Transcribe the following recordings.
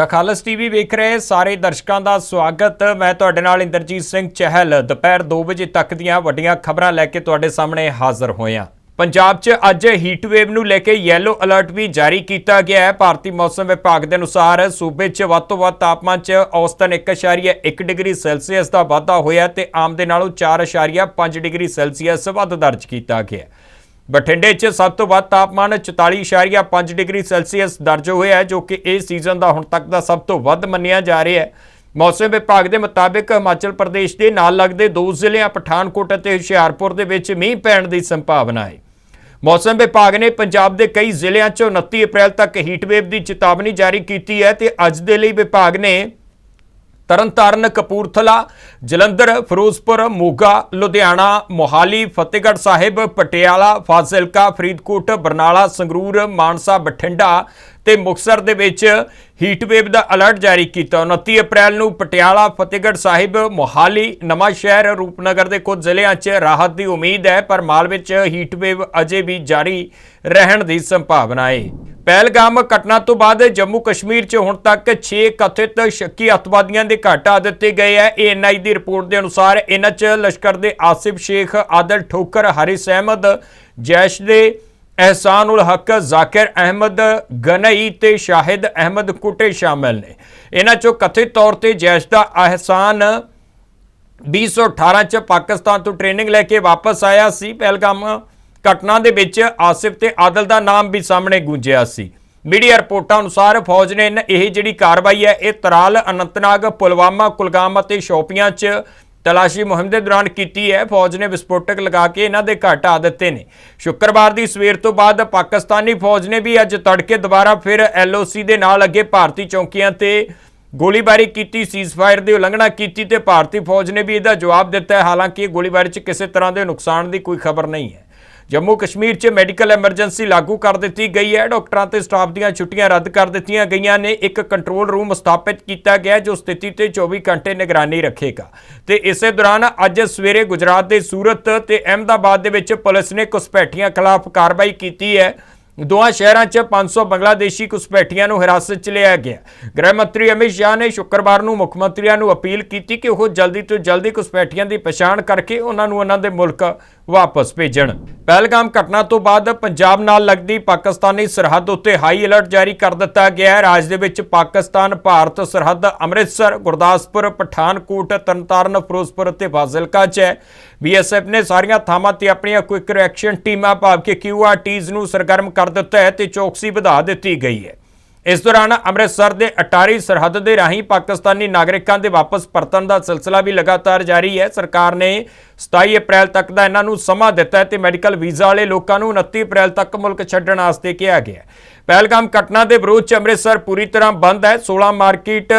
ਦਾ ਖਾਲਸ TV ਵੇਖ ਰਹੇ ਸਾਰੇ ਦਰਸ਼ਕਾਂ ਦਾ ਸਵਾਗਤ। ਮੈਂ ਤੁਹਾਡੇ ਨਾਲ ਇੰਦਰਜੀਤ ਸਿੰਘ ਚਹਿਲ। ਦੁਪਹਿਰ 2 ਵਜੇ ਤੱਕ ਦੀਆਂ ਵੱਡੀਆਂ ਖਬਰਾਂ ਲੈ ਕੇ ਤੁਹਾਡੇ ਸਾਹਮਣੇ ਹਾਜ਼ਰ ਹੋਇਆ ਪੰਜਾਬ 'ਚ ਅੱਜ ਹੀਟ ਵੇਵ ਨੂੰ ਲੈ ਕੇ ਯੈਲੋ ਅਲਰਟ ਵੀ ਜਾਰੀ ਕੀਤਾ ਗਿਆ ਹੈ। ਭਾਰਤੀ ਮੌਸਮ ਵਿਭਾਗ ਦੇ ਅਨੁਸਾਰ ਸੂਬੇ 'ਚ ਵੱਧ ਤੋਂ ਵੱਧ ਤਾਪਮਾਨ 'ਚ ਔਸਤਨ 1.1 ਡਿਗਰੀ ਸੈਲਸੀਅਸ ਦਾ ਵਾਧਾ ਹੋਇਆ ਤੇ ਆਮ ਦੇ ਨਾਲੋਂ 4.5 ਡਿਗਰੀ ਸੈਲਸੀਅਸ ਵੱਧ ਦਰਜ ਕੀਤਾ ਗਿਆ ਬਠਿੰਡੇ 'ਚ ਸਭ ਤੋਂ ਵੱਧ ਤਾਪਮਾਨ 44.5 ਡਿਗਰੀ ਸੈਲਸੀਅਸ ਦਰਜ ਹੋਇਆ ਹੈ, ਜੋ ਕਿ ਇਹ ਸੀਜ਼ਨ ਦਾ ਹੁਣ ਤੱਕ ਦਾ ਸਭ ਤੋਂ ਵੱਧ ਮੰਨਿਆ ਜਾ ਰਿਹਾ ਹੈ। ਮੌਸਮ ਵਿਭਾਗ ਦੇ ਮੁਤਾਬਿਕ ਹਿਮਾਚਲ ਪ੍ਰਦੇਸ਼ ਦੇ ਨਾਲ ਲੱਗਦੇ ਦੋ ਜ਼ਿਲ੍ਹਿਆਂ, ਪਠਾਨਕੋਟ ਅਤੇ ਹੁਸ਼ਿਆਰਪੁਰ ਦੇ ਵਿੱਚ ਮੀਂਹ ਪੈਣ ਦੀ ਸੰਭਾਵਨਾ ਹੈ। ਮੌਸਮ ਵਿਭਾਗ ਨੇ ਪੰਜਾਬ ਦੇ ਕਈ ਜ਼ਿਲ੍ਹਿਆਂ 'ਚ 29 ਅਪ੍ਰੈਲ ਤੱਕ ਹੀਟ ਵੇਵ ਦੀ ਚੇਤਾਵਨੀ ਜਾਰੀ ਕੀਤੀ ਹੈ ਤੇ ਅੱਜ ਦੇ ਲਈ ਵਿਭਾਗ ਨੇ ਤਰਨਤਾਰਨ, ਕਪੂਰਥਲਾ, ਜਲੰਧਰ, ਫਿਰੋਜ਼ਪੁਰ, ਮੋਗਾ, ਲੁਧਿਆਣਾ, ਮੋਹਾਲੀ, ਫਤਿਹਗੜ੍ਹ ਸਾਹਿਬ, ਪਟਿਆਲਾ, ਫਾਜ਼ਿਲਕਾ, ਫਰੀਦਕੋਟ, ਬਰਨਾਲਾ, ਸੰਗਰੂਰ, ਮਾਨਸਾ, ਬਠਿੰਡਾ ਤੇ ਮੁਕਤਸਰ ਦੇ ਵਿੱਚ ਹੀਟ ਵੇਵ ਦਾ ਅਲਰਟ ਜਾਰੀ ਕੀਤਾ। 29 ਅਪ੍ਰੈਲ ਨੂੰ ਪਟਿਆਲਾ, ਫਤਿਹਗੜ੍ਹ ਸਾਹਿਬ, ਮੋਹਾਲੀ, ਨਵਾਂ ਸ਼ਹਿਰ ਰੂਪਨਗਰ ਦੇ ਕੁਝ ਜ਼ਿਲ੍ਹਿਆਂ 'ਚ ਰਾਹਤ ਦੀ ਉਮੀਦ ਹੈ, ਪਰ ਮਾਲ ਵਿੱਚ ਹੀਟ ਵੇਵ ਅਜੇ ਵੀ ਜਾਰੀ ਰਹਿਣ ਦੀ ਸੰਭਾਵਨਾ ਹੈ। ਪਹਿਲਗਾਮ ਘਟਨਾ ਤੋਂ ਬਾਅਦ ਜੰਮੂ ਕਸ਼ਮੀਰ 'ਚ ਹੁਣ ਤੱਕ 6 ਕਥਿਤ ਸ਼ੱਕੀ ਅਤਵਾਦੀਆਂ ਦੇ ਘਰ ਢਾਹ ਦਿੱਤੇ ਗਏ ਹੈ ਏਐਨਆਈ ਦੀ ਰਿਪੋਰਟ ਦੇ ਅਨੁਸਾਰ ਇਹਨਾਂ 'ਚ ਲਸ਼ਕਰ ਦੇ ਆਸਿਫ ਸ਼ੇਖ, ਆਦਲ ਠੋਕਰ ਹਾਰਿਸ ਅਹਿਮਦ ਜੈਸ਼ ਦੇ ਅਹਿਸਾਨ ਉਲ ਹਕ, ਜ਼ਾਕਿਰ ਅਹਿਮਦ, ਗਨਈ ਤੇ ਸ਼ਾਹਿਦ ਅਹਿਮਦ ਕੁਟੇ ਸ਼ਾਮਲ ਨੇ। ਇਹਨਾਂ 'ਚੋਂ ਕਥਿਤ ਤੌਰ ਤੇ ਜੈਸ਼ ਦਾ ਅਹਿਸਾਨ 2018 ਚ ਪਾਕਿਸਤਾਨ ਤੋਂ ਟ੍ਰੇਨਿੰਗ ਲੈ ਕੇ ਵਾਪਸ ਆਇਆ ਸੀ। ਪਹਿਲਗਾਮ ਘਟਨਾ ਦੇ ਵਿੱਚ ਆਸਿਫ ਤੇ ਆਦਲ ਦਾ ਨਾਮ ਵੀ ਸਾਹਮਣੇ ਗੂੰਜਿਆ ਸੀ। ਮੀਡੀਆ ਰਿਪੋਰਟਾਂ ਅਨੁਸਾਰ ਫੌਜ ਨੇ ਇਹ ਜਿਹੜੀ ਕਾਰਵਾਈ ਹੈ, ਇਹ ਤਰਾਲ, ਅਨੰਤਨਾਗ, ਪੁਲਵਾਮਾ, ਕੁਲਗਾਮ ਅਤੇ ਸ਼ੋਪੀਆਂ 'ਚ ਤਲਾਸ਼ੀ ਮੁਹਿੰਮ ਦੇ ਦੌਰਾਨ ਕੀਤੀ ਹੈ। ਫੌਜ ਨੇ ਵਿਸਫੋਟਕ ਲਗਾ ਕੇ ਇਹਨਾਂ ਦੇ ਘਰ ਢਾਹ ਦਿੱਤੇ ਨੇ। ਸ਼ੁੱਕਰਵਾਰ ਦੀ ਸਵੇਰ ਤੋਂ ਬਾਅਦ ਪਾਕਿਸਤਾਨੀ ਫੌਜ ਨੇ ਵੀ ਅੱਜ ਤੜਕੇ ਦੁਬਾਰਾ ਫਿਰ ਐਲਓਸੀ ਦੇ ਨਾਲ ਅੱਗੇ ਭਾਰਤੀ ਚੌਕੀਆਂ ਤੇ ਗੋਲੀਬਾਰੀ ਕੀਤੀ ਸੀਜ਼ਫਾਇਰ ਦੀ ਉਲੰਘਣਾ ਕੀਤੀ ਤੇ ਭਾਰਤੀ ਫੌਜ ਨੇ ਵੀ ਇਹਦਾ ਜਵਾਬ ਦਿੱਤਾ ਹੈ। ਹਾਲਾਂਕਿ ਇਹ ਗੋਲੀਬਾਰੀ 'ਚ ਕਿਸੇ ਤਰ੍ਹਾਂ ਦੇ ਨੁਕਸਾਨ ਦੀ ਕੋਈ ਖਬਰ ਨਹੀਂ ਹੈ। ਜੰਮੂ ਕਸ਼ਮੀਰ 'ਚ ਮੈਡੀਕਲ ਐਮਰਜੈਂਸੀ ਲਾਗੂ ਕਰ ਦਿੱਤੀ ਗਈ ਹੈ। ਡਾਕਟਰਾਂ ਤੇ ਸਟਾਫ ਦੀਆਂ ਛੁੱਟੀਆਂ ਰੱਦ ਕਰ ਦਿੱਤੀਆਂ ਗਈਆਂ ਨੇ। ਇੱਕ ਕੰਟਰੋਲ ਰੂਮ ਸਥਾਪਿਤ ਕੀਤਾ ਗਿਆ ਜੋ ਸਥਿਤੀ ਤੇ 24 ਘੰਟੇ ਨਿਗਰਾਨੀ ਰੱਖੇਗਾ। ਤੇ ਇਸੇ ਦੌਰਾਨ ਅੱਜ ਸਵੇਰੇ ਗੁਜਰਾਤ ਦੇ ਸੂਰਤ ਤੇ ਅਹਿਮਦਾਬਾਦ ਦੇ ਵਿੱਚ ਪੁਲਿਸ ਨੇ ਘੁਸਪੈਠੀਆਂ ਖਿਲਾਫ ਕਾਰਵਾਈ ਕੀਤੀ ਹੈ। ਦੋਹਾਂ ਸ਼ਹਿਰਾਂ 'ਚ 500 ਬੰਗਲਾਦੇਸ਼ੀ ਘੁਸਪੈਠੀਆਂ ਨੂੰ ਹਿਰਾਸਤ 'ਚ ਲਿਆ ਗਿਆ। ਗ੍ਰਹਿ ਮੰਤਰੀ ਅਮਿਤ ਸ਼ਾਹ ਨੇ ਸ਼ੁੱਕਰਵਾਰ ਨੂੰ ਮੁੱਖ ਮੰਤਰੀਆਂ ਨੂੰ ਅਪੀਲ ਕੀਤੀ ਕਿ ਉਹ ਜਲਦੀ ਤੋਂ ਜਲਦੀ ਘੁਸਪੈਠੀਆਂ ਦੀ ਪਛਾਣ ਕਰਕੇ ਉਹਨਾਂ ਨੂੰ ਉਹਨਾਂ ਦੇ ਮੁਲਕ ਵਾਪਸ ਭੇਜਣ। ਪਹਿਲਗਾਮ ਘਟਨਾ ਤੋਂ ਬਾਅਦ ਪੰਜਾਬ ਨਾਲ ਲੱਗਦੀ ਪਾਕਿਸਤਾਨੀ ਸਰਹੱਦ ਉੱਤੇ ਹਾਈ ਅਲਰਟ ਜਾਰੀ ਕਰ ਦਿੱਤਾ ਗਿਆ ਹੈ। ਰਾਜ ਦੇ ਵਿੱਚ ਪਾਕਿਸਤਾਨ, ਭਾਰਤ ਸਰਹੱਦ ਅੰਮ੍ਰਿਤਸਰ, ਗੁਰਦਾਸਪੁਰ, ਪਠਾਨਕੋਟ, ਤਰਨਤਾਰਨ, ਫਿਰੋਜ਼ਪੁਰ ਅਤੇ ਫਾਜ਼ਿਲਕਾ 'ਚ ਹੈ। ਬੀਐਸਐਫ ਨੇ ਸਾਰੀਆਂ ਥਾਵਾਂ ਤੇ ਆਪਣੀਆਂ ਕੁਇਕ ਰਿਐਕਸ਼ਨ ਟੀਮਾਂ ਭਾਵ ਕਿ ਕਿਊਆਰਟੀਜ਼ ਨੂੰ ਸਰਗਰਮ ਕਰ ਦਿੱਤਾ ਹੈ ਤੇ ਚੌਕਸੀ ਵਧਾ ਦਿੱਤੀ ਗਈ ਹੈ। ਇਸ ਦੌਰਾਨ ਅੰਮ੍ਰਿਤਸਰ ਦੇ ਅਟਾਰੀ ਸਰਹੱਦ ਦੇ ਰਾਹੀਂ ਪਾਕਿਸਤਾਨੀ ਨਾਗਰਿਕਾਂ ਦੇ ਵਾਪਸ ਪਰਤਣ ਦਾ ਸਿਲਸਿਲਾ ਵੀ ਲਗਾਤਾਰ ਜਾਰੀ ਹੈ। ਸਰਕਾਰ ਨੇ 27 ਅਪ੍ਰੈਲ ਤੱਕ ਦਾ ਇਹਨਾਂ ਨੂੰ ਸਮਾਂ ਦਿੱਤਾ ਤੇ ਮੈਡੀਕਲ ਵੀਜ਼ਾ ਵਾਲੇ ਲੋਕਾਂ ਨੂੰ 29 ਅਪ੍ਰੈਲ ਤੱਕ ਮੁਲਕ ਛੱਡਣ ਵਾਸਤੇ ਕਿਹਾ ਗਿਆ ਪਹਿਲਗਾਮ ਘਟਨਾ ਦੇ ਵਿਰੋਧ 'ਚ ਅੰਮ੍ਰਿਤਸਰ ਪੂਰੀ ਤਰ੍ਹਾਂ ਬੰਦ ਹੈ। 16 ਮਾਰਕੀਟ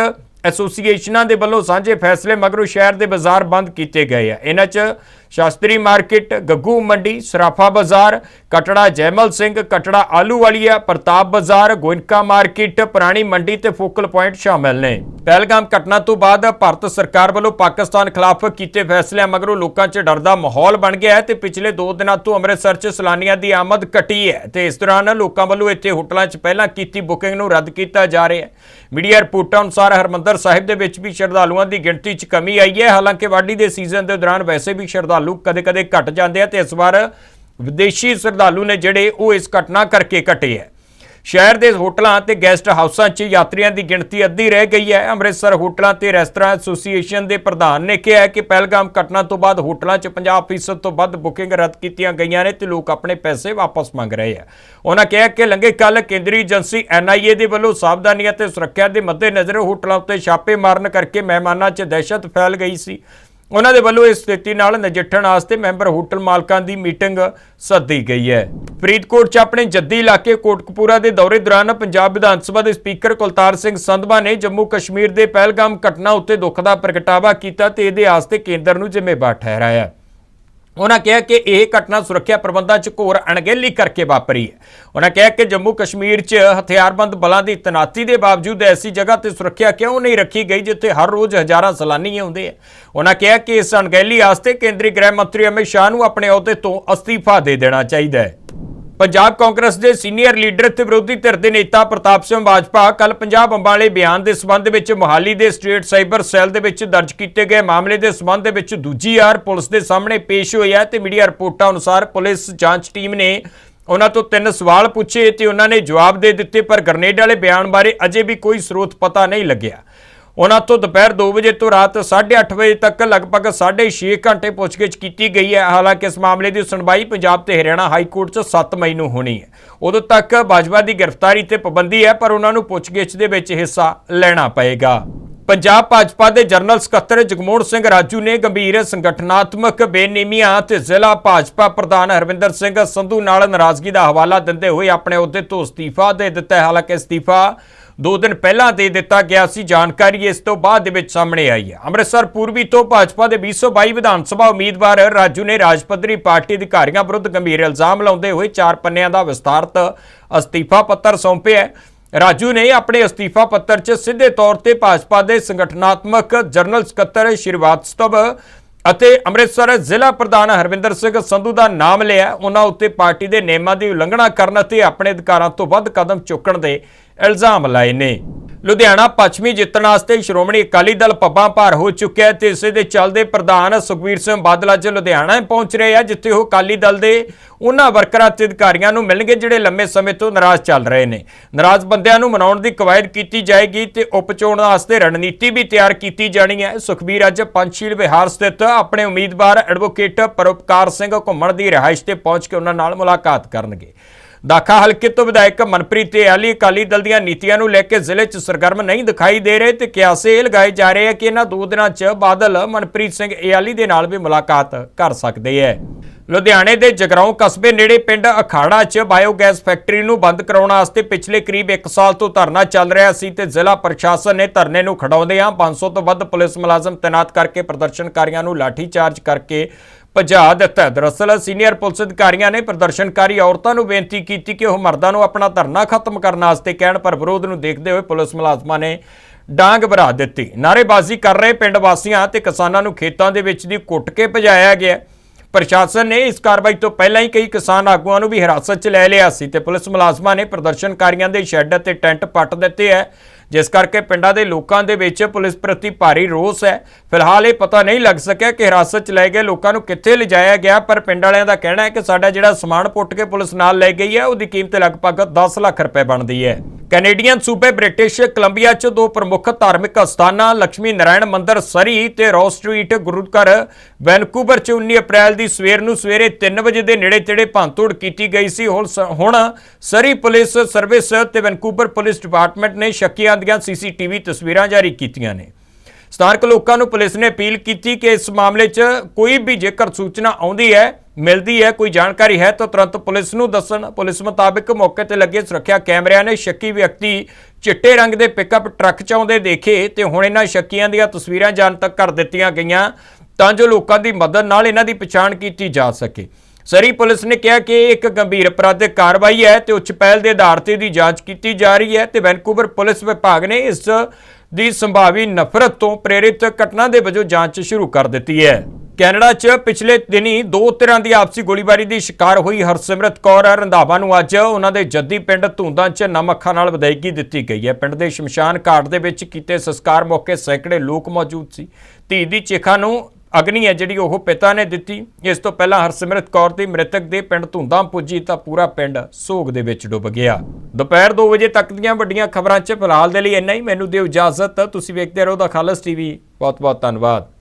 ਐਸੋਸੀਏਸ਼ਨਾਂ ਦੇ ਵੱਲੋਂ ਸਾਂਝੇ ਫੈਸਲੇ ਮਗਰੋਂ ਸ਼ਹਿਰ ਦੇ ਬਾਜ਼ਾਰ ਬੰਦ ਕੀਤੇ ਗਏ ਆ ਇਹਨਾਂ 'ਚ ਸ਼ਾਸਤਰੀ ਮਾਰਕੀਟ, ਗੱਗੂ ਮੰਡੀ, ਸਰਾਫਾ ਬਾਜ਼ਾਰ, ਕਟੜਾ ਜੈਮਲ ਸਿੰਘ, ਕਟੜਾ ਆਲੂ ਵਾਲੀਆ ਪ੍ਰਤਾਪ ਬਾਜ਼ਾਰ ਗੋਇਨਕਾ ਮਾਰਕੀਟ, ਪੁਰਾਣੀ ਮੰਡੀ ਤੇ ਫੋਕਲ ਪੁਆਇੰਟ ਸ਼ਾਮਲ ਨੇ। ਪਹਿਲਗਾਮ ਘਟਨਾ ਤੋਂ ਬਾਅਦ ਭਾਰਤ ਸਰਕਾਰ ਵੱਲੋਂ ਪਾਕਿਸਤਾਨ ਖਿਲਾਫ ਕੀਤੇ ਫੈਸਲਿਆਂ ਮਗਰੋਂ ਲੋਕਾਂ 'ਚ ਡਰ ਦਾ ਮਾਹੌਲ ਬਣ ਗਿਆ ਹੈ ਤੇ ਪਿਛਲੇ 2 ਦਿਨਾਂ ਤੋਂ ਅੰਮ੍ਰਿਤਸਰ 'ਚ ਸੈਲਾਨੀਆਂ ਦੀ ਆਮਦ ਘਟੀ ਹੈ ਤੇ ਇਸ ਦੌਰਾਨ ਲੋਕਾਂ ਵੱਲੋਂ ਇੱਥੇ ਹੋਟਲਾਂ 'ਚ ਪਹਿਲਾਂ ਕੀਤੀ ਬੁਕਿੰਗ ਨੂੰ ਰੱਦ ਕੀਤਾ ਜਾ ਰਿਹਾ ਹੈ। ਮੀਡੀਆ ਰਿਪੋਰਟਾਂ ਅਨੁਸਾਰ ਹਰਮੰਦਰ ਸਾਹਿਬ ਦੇ ਵਿੱਚ ਵੀ ਸ਼ਰਧਾਲੂਆਂ ਦੀ ਗਿਣਤੀ 'ਚ ਕਮੀ ਆਈ ਹੈ। ਹਾਲਾਂਕਿ ਵਾਢੀ ਦੇ ਸੀਜ਼ਨ ਦੇ ਦੌਰਾਨ ਵੈਸੇ ਵੀ ਸ਼ਰਧਾਲੂ ਕਦੇ-ਕਦੇ ਘਟ ਜਾਂਦੇ ਆ ਤੇ ਇਸ ਵਾਰ ਵਿਦੇਸ਼ੀ ਸ਼ਰਧਾਲੂ ਨੇ ਜਿਹੜੇ ਉਹ ਇਸ ਘਟਨਾ ਕਰਕੇ ਘਟੇ ਹੈ ਸ਼ਹਿਰ ਦੇ ਹੋਟਲਾਂ ਤੇ ਗੈਸਟ ਹਾਊਸਾਂ 'ਚ ਯਾਤਰੀਆਂ ਦੀ ਗਿਣਤੀ ਅੱਧੀ ਰਹਿ ਗਈ ਹੈ। ਅੰਮ੍ਰਿਤਸਰ ਹੋਟਲਾਂ ਤੇ ਰੈਸਟੋਰੈਂਟ ਐਸੋਸੀਏਸ਼ਨ ਦੇ ਪ੍ਰਧਾਨ ਨੇ ਕਿਹਾ ਕਿ ਪਹਿਲਗਾਮ ਘਟਨਾ ਤੋਂ ਬਾਅਦ ਹੋਟਲਾਂ 'ਚ 50% ਤੋਂ ਵੱਧ ਬੁਕਿੰਗ ਰੱਦ ਕੀਤੀਆਂ ਗਈਆਂ ਨੇ ਤੇ ਲੋਕ ਆਪਣੇ ਪੈਸੇ ਵਾਪਸ ਮੰਗ ਰਹੇ ਆ। ਉਹਨਾਂ ਕਿਹਾ ਕਿ ਲੰਘੇ ਕੱਲ ਕੇਂਦਰੀ ਏਜੰਸੀ ਐਨਆਈਏ ਦੇ ਵੱਲੋਂ ਸਾਵਧਾਨੀਆਂ ਤੇ ਸੁਰੱਖਿਆ ਦੇ ਮੱਦੇਨਜ਼ਰ ਹੋਟਲਾਂ ਉੱਤੇ ਛਾਪੇ ਮਾਰਨ ਕਰਕੇ ਮਹਿਮਾਨਾਂ 'ਚ ਦਹਿਸ਼ਤ ਫੈਲ ਗਈ ਸੀ। ਉਹਨਾਂ ਦੇ ਵੱਲੋਂ ਇਸ ਸਥਿਤੀ ਨਾਲ ਨਜਿੱਠਣ ਵਾਸਤੇ ਮੈਂਬਰ ਹੋਟਲ ਮਾਲਕਾਂ ਦੀ ਮੀਟਿੰਗ ਸੱਦੀ ਗਈ ਹੈ। ਫਰੀਦਕੋਟ 'ਚ ਆਪਣੇ ਜੱਦੀ ਇਲਾਕੇ ਕੋਟਕਪੂਰਾ ਦੇ ਦੌਰੇ ਦੌਰਾਨ ਪੰਜਾਬ ਵਿਧਾਨ ਸਭਾ ਦੇ ਸਪੀਕਰ ਕੁਲਤਾਰ ਸਿੰਘ ਸੰਧਵਾ ਨੇ ਜੰਮੂ ਕਸ਼ਮੀਰ ਦੇ ਪਹਿਲਗਾਮ ਘਟਨਾ ਉੱਤੇ ਦੁੱਖ ਦਾ ਪ੍ਰਗਟਾਵਾ ਕੀਤਾ ਤੇ ਇਹਦੇ ਆਸਤੇ ਕੇਂਦਰ ਨੂੰ ਜ਼ਿੰਮੇਵਾਰ ਠਹਿਰਾਇਆ। ਉਹਨਾਂ ਕਿਹਾ ਕਿ ਇਹ ਘਟਨਾ ਸੁਰੱਖਿਆ ਪ੍ਰਬੰਧਾਂ 'ਚ ਘੋਰ ਅਣਗਹਿਲੀ ਕਰਕੇ ਵਾਪਰੀ ਹੈ। ਉਹਨਾਂ ਕਿਹਾ ਕਿ ਜੰਮੂ ਕਸ਼ਮੀਰ 'ਚ ਹਥਿਆਰਬੰਦ ਬਲਾਂ ਦੀ ਤੈਨਾਤੀ ਦੇ ਬਾਵਜੂਦ ਐਸੀ ਜਗ੍ਹਾ ਤੇ ਸੁਰੱਖਿਆ ਕਿਉਂ ਨਹੀਂ ਰੱਖੀ ਗਈ ਜਿੱਥੇ ਹਰ ਰੋਜ਼ ਹਜ਼ਾਰਾਂ ਸੈਲਾਨੀ ਆਉਂਦੇ ਆ? ਉਹਨਾਂ ਕਿਹਾ ਕਿ ਇਸ ਅਣਗਹਿਲੀ ਵਾਸਤੇ ਕੇਂਦਰੀ ਗ੍ਰਹਿ ਮੰਤਰੀ ਅਮਿਤ ਸ਼ਾਹ ਨੂੰ ਆਪਣੇ ਅਹੁਦੇ ਤੋਂ ਅਸਤੀਫਾ ਦੇ ਦੇਣਾ ਚਾਹੀਦਾ ਹੈ। ਪੰਜਾਬ ਕਾਂਗਰਸ ਦੇ ਸੀਨੀਅਰ ਲੀਡਰ ਤੇ ਵਿਰੋਧੀ ਧਿਰ ਦੇ ਨੇਤਾ ਪ੍ਰਤਾਪ ਸਿੰਘ ਬਾਜਪਾ ਕੱਲ ਪੰਜਾਬ ਬੰਬਾਂ ਵਾਲੇ ਬਿਆਨ ਦੇ ਸਬੰਧ ਵਿੱਚ ਮੋਹਾਲੀ ਦੇ ਸਟੇਟ ਸਾਈਬਰ ਸੈੱਲ ਦੇ ਵਿੱਚ ਦਰਜ ਕੀਤੇ ਗਏ ਮਾਮਲੇ ਦੇ ਸਬੰਧ ਦੇ ਵਿੱਚ ਦੂਜੀ ਵਾਰ ਪੁਲਿਸ ਦੇ ਸਾਹਮਣੇ ਪੇਸ਼ ਹੋਏ ਹੈ ਤੇ ਮੀਡੀਆ ਰਿਪੋਰਟਾਂ ਅਨੁਸਾਰ ਪੁਲਿਸ ਜਾਂਚ ਟੀਮ ਨੇ ਉਹਨਾਂ ਤੋਂ ਤਿੰਨ ਸਵਾਲ ਪੁੱਛੇ ਤੇ ਉਹਨਾਂ ਨੇ ਜਵਾਬ ਦੇ ਦਿੱਤੇ, ਪਰ ਗਰਨੇਡ ਵਾਲੇ ਬਿਆਨ ਬਾਰੇ ਅਜੇ ਵੀ ਕੋਈ ਸਰੋਤ ਪਤਾ ਨਹੀਂ ਲੱਗਿਆ। ਉਹਨਾਂ ਤੋਂ ਦੁਪਹਿਰ 2 ਵਜੇ ਤੋਂ ਰਾਤ 8:30 ਵਜੇ ਤੱਕ ਲਗਭਗ 6.5 ਘੰਟੇ ਪੁੱਛਗਿੱਛ ਕੀਤੀ ਗਈ ਹੈ। ਹਾਲਾਂਕਿ ਇਸ ਮਾਮਲੇ ਦੀ ਸੁਣਵਾਈ ਪੰਜਾਬ ਤੇ ਹਰਿਆਣਾ ਹਾਈ ਕੋਰਟ 'ਚ 7 ਮਈ ਨੂੰ ਹੋਣੀ ਹੈ। ਉਦੋਂ ਤੱਕ ਬਾਜਵਾ ਦੀ ਗ੍ਰਿਫਤਾਰੀ ਤੇ ਪਾਬੰਦੀ ਹੈ, ਪਰ ਉਹਨਾਂ ਨੂੰ ਪੁੱਛਗਿੱਛ ਦੇ ਵਿੱਚ ਹਿੱਸਾ ਲੈਣਾ ਪਏਗਾ। ਪੰਜਾਬ ਭਾਜਪਾ ਦੇ ਜਨਰਲ ਸਕੱਤਰ ਜਗਮੋਹਨ ਸਿੰਘ ਰਾਜੂ ਨੇ ਗੰਭੀਰ ਸੰਗਠਨਾਤਮਕ ਬੇਨੇਮੀਆਂ ਤੇ ਜ਼ਿਲ੍ਹਾ ਭਾਜਪਾ ਪ੍ਰਧਾਨ ਹਰਵਿੰਦਰ ਸਿੰਘ ਸੰਧੂ ਨਾਲ ਨਾਰਾਜ਼ਗੀ ਦਾ ਹਵਾਲਾ ਦਿੰਦੇ ਹੋਏ ਆਪਣੇ ਅਹੁਦੇ ਤੋਂ ਅਸਤੀਫਾ ਦੇ ਦਿੱਤਾ ਹੈ। ਹਾਲਾਂਕਿ ਅਸਤੀਫਾ ਦੋ ਦਿਨ ਪਹਿਲਾਂ ਦੇ ਦਿੱਤਾ ਗਿਆ ਸੀ ਜਾਣਕਾਰੀ, ਇਸ ਤੋਂ ਬਾਅਦ ਦੇ ਵਿੱਚ ਸਾਹਮਣੇ ਆਈ ਹੈ। ਅੰਮ੍ਰਿਤਸਰ ਪੂਰਬੀ ਤੋਂ ਭਾਜਪਾ ਦੇ 222 ਵਿਧਾਨ ਸਭਾ ਉਮੀਦਵਾਰ ਰਾਜੂ ਨੇ ਰਾਜ ਪੱਧਰੀ ਪਾਰਟੀ ਅਧਿਕਾਰੀਆਂ ਵਿਰੁੱਧ ਗੰਭੀਰ ਇਲਜ਼ਾਮ ਲਾਉਂਦੇ ਹੋਏ ਚਾਰ ਪੰਨਿਆਂ ਦਾ ਵਿਸਤਾਰਤ ਅਸਤੀਫਾ ਪੱਤਰ ਸੌਂਪਿਆ ਰਾਜੂ ਨੇ ਆਪਣੇ ਅਸਤੀਫਾ ਪੱਤਰ 'ਚ ਸਿੱਧੇ ਤੌਰ ਤੇ ਭਾਜਪਾ ਦੇ ਸੰਗਠਨਾਤਮਕ ਜਨਰਲ ਸਕੱਤਰ ਸ਼੍ਰੀਵਾਸਤਵ ਅਤੇ ਅੰਮ੍ਰਿਤਸਰ ਜ਼ਿਲ੍ਹਾ ਪ੍ਰਧਾਨ ਹਰਵਿੰਦਰ ਸਿੰਘ ਸੰਧੂ ਦਾ ਨਾਮ ਲਿਆ ਉਹਨਾਂ ਉੱਤੇ ਪਾਰਟੀ ਦੇ ਨਿਯਮਾਂ ਦੀ ਉਲੰਘਣਾ ਕਰਨ ਅਤੇ ਆਪਣੇ ਅਧਿਕਾਰਾਂ ਤੋਂ ਵੱਧ ਕਦਮ ਚੁੱਕਣ ਦੇ ਇਲਜ਼ਾਮ ਲਾਏ ਨੇ। ਲੁਧਿਆਣਾ ਪੱਛਮੀ ਜਿੱਤਣ ਵਾਸਤੇ ਸ਼੍ਰੋਮਣੀ ਅਕਾਲੀ ਦਲ ਪੱਬਾਂ ਭਾਰ ਹੋ ਚੁੱਕਿਆ ਹੈ ਤੇ ਇਸੇ ਦੇ ਚੱਲਦੇ ਪ੍ਰਧਾਨ ਸੁਖਵੀਰ ਸਿੰਘ ਬਾਦਲ ਅੱਜ ਲੁਧਿਆਣਾ ਪਹੁੰਚ ਰਹੇ ਆ, ਜਿੱਥੇ ਉਹ ਅਕਾਲੀ ਦਲ ਦੇ ਉਹਨਾਂ ਵਰਕਰਾਂ ਤੇ ਅਧਿਕਾਰੀਆਂ ਨੂੰ ਮਿਲਣਗੇ ਜਿਹੜੇ ਲੰਮੇ ਸਮੇਂ ਤੋਂ ਨਾਰਾਜ਼ ਚੱਲ ਰਹੇ ਨੇ। ਨਾਰਾਜ਼ ਬੰਦਿਆਂ ਨੂੰ ਮਨਾਉਣ ਦੀ ਕਵਾਇਦ ਕੀਤੀ ਜਾਏਗੀ ਤੇ ਉਪਚੋਣ ਵਾਸਤੇ ਰਣਨੀਤੀ ਵੀ ਤਿਆਰ ਕੀਤੀ ਜਾਣੀ ਹੈ। ਸੁਖਬੀਰ ਅੱਜ ਪੰਚੀਲ ਵਿਹਾਰ ਸਥਿਤ ਆਪਣੇ ਉਮੀਦਵਾਰ ਐਡਵੋਕੇਟ ਪਰਉਪਕਾਰ ਸਿੰਘ ਘੁੰਮਣ ਦੀ ਰਿਹਾਇਸ਼ ਤੇ ਪਹੁੰਚ ਕੇ ਉਹਨਾਂ ਨਾਲ ਮੁਲਾਕਾਤ ਕਰਨਗੇ। ਦਾਖਾ ਹਲਕੇ ਤੋਂ ਵਿਧਾਇਕ ਮਨਪ੍ਰੀਤ ਤੇ ਆਲੀ ਅਕਾਲੀ ਦਲ ਦੀਆਂ ਨੀਤੀਆਂ ਨੂੰ ਲੈ ਕੇ ਜ਼ਿਲ੍ਹੇ 'ਚ ਸਰਗਰਮ ਨਹੀਂ ਦਿਖਾਈ ਦੇ ਰਹੇ ਤੇ ਕਿਆਸੇ ਇਹ ਲਗਾਏ ਜਾ ਰਹੇ ਆ ਕਿ ਇਹਨਾਂ ਦੋ ਦਿਨਾਂ 'ਚ ਬਾਦਲ ਮਨਪ੍ਰੀਤ ਸਿੰਘ ਏਆਲੀ ਦੇ ਨਾਲ ਵੀ ਮੁਲਾਕਾਤ ਕਰ ਸਕਦੇ ਹੈ ਲੁਧਿਆਣੇ ਦੇ ਜਗਰਾਉਂ ਕਸਬੇ ਨੇੜੇ ਪਿੰਡ ਅਖਾੜਾ 'ਚ ਬਾਇਓਗੈਸ ਫੈਕਟਰੀ ਨੂੰ ਬੰਦ ਕਰਾਉਣ ਵਾਸਤੇ ਪਿਛਲੇ ਕਰੀਬ 1 ਸਾਲ ਤੋਂ ਧਰਨਾ ਚੱਲ ਰਿਹਾ ਸੀ ਤੇ ਜ਼ਿਲ੍ਹਾ ਪ੍ਰਸ਼ਾਸਨ ਨੇ ਧਰਨੇ ਨੂੰ ਖੜਾਉਂਦਿਆਂ 500 ਤੋਂ ਵੱਧ ਪੁਲਿਸ ਮੁਲਾਜ਼ਮ ਤਾਇਨਾਤ ਕਰਕੇ ਪ੍ਰਦਰਸ਼ਨਕਾਰੀਆਂ ਨੂੰ ਲਾਠੀਚਾਰਜ ਕਰਕੇ ਭਜਾ ਦਿੱਤਾ ਦਰਅਸਲ, ਸੀਨੀਅਰ ਪੁਲਿਸ ਅਧਿਕਾਰੀਆਂ ਨੇ ਪ੍ਰਦਰਸ਼ਨਕਾਰੀ ਔਰਤਾਂ ਨੂੰ ਬੇਨਤੀ ਕੀਤੀ ਕਿ ਉਹ ਮਰਦਾਂ ਨੂੰ ਆਪਣਾ ਧਰਨਾ ਖਤਮ ਕਰਨ ਵਾਸਤੇ ਕਹਿਣ, ਪਰ ਵਿਰੋਧ ਨੂੰ ਦੇਖਦੇ ਹੋਏ ਪੁਲਿਸ ਮੁਲਾਜ਼ਮਾਂ ਨੇ ਡਾਂਗ ਭਰਾ ਦਿੱਤੀ। ਨਾਅਰੇਬਾਜ਼ੀ ਕਰ ਰਹੇ ਪਿੰਡ ਵਾਸੀਆਂ ਤੇ ਕਿਸਾਨਾਂ ਨੂੰ ਖੇਤਾਂ ਦੇ ਵਿੱਚ ਦੀ ਕੁੱਟ ਕੇ ਭਜਾਇਆ ਗਿਆ ਪ੍ਰਸ਼ਾਸਨ ਨੇ ਇਸ ਕਾਰਵਾਈ ਤੋਂ ਪਹਿਲਾਂ ਹੀ ਕਈ ਕਿਸਾਨ ਆਗੂਆਂ ਨੂੰ ਵੀ ਹਿਰਾਸਤ 'ਚ ਲੈ ਲਿਆ ਸੀ ਤੇ ਪੁਲਿਸ ਮੁਲਾਜ਼ਮਾਂ ਨੇ ਪ੍ਰਦਰਸ਼ਨਕਾਰੀਆਂ ਦੇ ਸ਼ੈੱਡ ਅਤੇ ਟੈਂਟ ਪੱਟ ਦਿੱਤੇ ਹੈ, ਜਿਸ ਕਰਕੇ ਪਿੰਡਾਂ ਦੇ ਲੋਕਾਂ ਦੇ ਵਿੱਚ ਪੁਲਿਸ ਪ੍ਰਤੀ ਭਾਰੀ ਰੋਸ ਹੈ। ਫਿਲਹਾਲ ਇਹ ਪਤਾ ਨਹੀਂ ਲੱਗ ਸਕਿਆ ਕਿ ਹਿਰਾਸਤ 'ਚ ਲਏ ਗਏ ਲੋਕਾਂ ਨੂੰ ਕਿੱਥੇ ਲਿਜਾਇਆ ਗਿਆ, ਪਰ ਪਿੰਡ ਵਾਲਿਆਂ ਦਾ ਕਹਿਣਾ ਹੈ ਕਿ ਸਾਡਾ ਜਿਹੜਾ ਸਮਾਨ ਪੁੱਟ ਕੇ ਪੁਲਿਸ ਨਾਲ ਲੈ ਗਈ ਹੈ, ਉਹਦੀ ਕੀਮਤ ਲਗਭਗ 10 ਲੱਖ ਰੁਪਏ ਬਣਦੀ ਹੈ। ਕੈਨੇਡੀਅਨ ਸੂਬੇ ਬ੍ਰਿਟਿਸ਼ ਕੋਲੰਬੀਆ 'ਚ ਦੋ ਪ੍ਰਮੁੱਖ ਧਾਰਮਿਕ ਅਸਥਾਨਾਂ ਲక్ష్ਮੀ ਨਾਰਾਇਣ ਮੰਦਿਰ ਸਰੀ ਤੇ ਰੋ ਸਟਰੀਟ ਗੁਰੂ ਘਰ ਵੈਨਕੂਵਰ 'ਚ 19 ਅਪ੍ਰੈਲ ਦੀ ਸਵੇਰ ਨੂੰ ਸਵੇਰੇ 3 ਵਜੇ ਦੇ ਨੇੜੇ ਤੇੜੇ ਭੰਨਤੋੜ ਕੀਤੀ ਗਈ ਸੀ। ਹੁਣ ਸ- ਹੁਣ ਸਰੀ ਪੁਲਿਸ ਸਰਵਿਸ ਤੇ ਵੈਨਕੂਵਰ ਪੁਲਿਸ ਡਿਪਾਰਟਮੈਂਟ ਨੇ ਸ਼ੱਕੀਆਂ ਦੀਆਂ ਸੀਸੀਟੀਵੀ ਤਸਵੀਰਾਂ ਜਾਰੀ ਕੀਤੀਆਂ ਨੇ। ਸਥਾਨਕ ਲੋਕਾਂ ਨੂੰ ਪੁਲਿਸ ਨੇ ਅਪੀਲ ਕੀਤੀ ਕਿ ਇਸ ਮਾਮਲੇ 'ਚ ਕੋਈ ਵੀ ਜੇਕਰ ਸੂਚਨਾ ਆਉਂਦੀ ਹੈ ਮਿਲਦੀ ਹੈ, ਕੋਈ ਜਾਣਕਾਰੀ ਹੈ ਤਾਂ ਤੁਰੰਤ ਪੁਲਿਸ ਨੂੰ ਦੱਸਣ। ਪੁਲਿਸ ਮੁਤਾਬਕ ਮੌਕੇ ਤੇ ਲੱਗੇ ਸੁਰੱਖਿਆ ਕੈਮਰਿਆਂ ਨੇ ਸ਼ੱਕੀ ਵਿਅਕਤੀ ਚਿੱਟੇ ਰੰਗ ਦੇ ਪਿਕਅਪ ਟਰੱਕ 'ਚ ਆਉਂਦੇ ਦੇਖੇ ਤੇ ਹੁਣ ਇਹਨਾਂ ਸ਼ੱਕੀਆਂ ਦੀਆਂ ਤਸਵੀਰਾਂ ਜਾਣ ਤੱਕ ਕਰ ਦਿੱਤੀਆਂ ਗਈਆਂ ਤਾਂ ਜੋ ਲੋਕਾਂ ਦੀ ਮਦਦ ਨਾਲ ਇਹਨਾਂ ਦੀ ਪਛਾਣ ਕੀਤੀ ਜਾ ਸਕੇ। ਸਰੀ ਪੁਲਿਸ ਨੇ ਕਿਹਾ ਕਿ ਇਹ ਇੱਕ ਗੰਭੀਰ ਅਪਰਾਧਿਕ ਕਾਰਵਾਈ ਹੈ ਤੇ ਉੱਚ ਪਹਿਲ ਦੇ ਆਧਾਰ ਤੇ ਦੀ ਜਾਂਚ ਕੀਤੀ ਜਾ ਰਹੀ ਹੈ ਤੇ ਵੈਨਕੂਵਰ ਪੁਲਿਸ ਵਿਭਾਗ ਨੇ ਇਸ ਦੀ ਸੰਭਾਵੀ ਨਫ਼ਰਤ ਤੋਂ ਪ੍ਰੇਰਿਤ ਘਟਨਾ ਦੇ ਵਜੋਂ ਜਾਂਚ ਸ਼ੁਰੂ ਕਰ ਦਿੱਤੀ ਹੈ। ਕੈਨੇਡਾ 'ਚ ਪਿਛਲੇ ਦਿਨੀ ਦੋ ਤਰ੍ਹਾਂ ਦੀ ਆਪਸੀ ਗੋਲੀਬਾਰੀ ਦੀ ਸ਼ਿਕਾਰ ਹੋਈ। ਹਰਸਿਮਰਤ ਕੌਰ ਰੰਧਾਵਾ ਨੂੰ ਅੱਜ ਉਹਨਾਂ ਦੇ ਜੱਦੀ ਪਿੰਡ ਧੂੰਦਾਂ 'ਚ ਨਮ ਅੱਖਾਂ ਨਾਲ ਵਿਦਾਇਗੀ ਦਿੱਤੀ ਗਈ ਹੈ। ਪਿੰਡ ਦੇ ਸ਼ਮਸ਼ਾਨ ਘਾਟ ਦੇ ਵਿੱਚ ਕੀਤੇ ਸੰਸਕਾਰ ਮੌਕੇ ਸੈਂਕੜੇ ਲੋਕ ਮੌਜੂਦ ਸੀ। ਧੀ ਦੀ ਚਿਖਾ ਨੂੰ ਅਗਨੀ ਹੈ ਜਿਹੜੀ ਉਹ ਪਿਤਾ ਨੇ ਦਿੱਤੀ। ਇਸ ਤੋਂ ਪਹਿਲਾਂ ਹਰਸਿਮਰਤ ਕੌਰ ਦੀ ਮ੍ਰਿਤਕ ਦੇ ਪਿੰਡ ਧੁੰਦਾਂ ਪੁੱਜੀ ਤਾਂ ਪੂਰਾ ਪਿੰਡ ਸੋਗ ਦੇ ਵਿੱਚ ਡੁੱਬ ਗਿਆ। ਦੁਪਹਿਰ 2 ਵਜੇ ਤੱਕ ਦੀਆਂ ਵੱਡੀਆਂ ਖਬਰਾਂ 'ਚ ਫਿਲਹਾਲ ਦੇ ਲਈ ਇੰਨਾ ਹੀ। ਮੈਨੂੰ ਦਿਓ ਇਜਾਜ਼ਤ। ਤੁਸੀਂ ਵੇਖਦੇ ਰਹੋ ਦਾ ਖਾਲਸ ਟੀਵੀ। ਬਹੁਤ ਬਹੁਤ ਧੰਨਵਾਦ।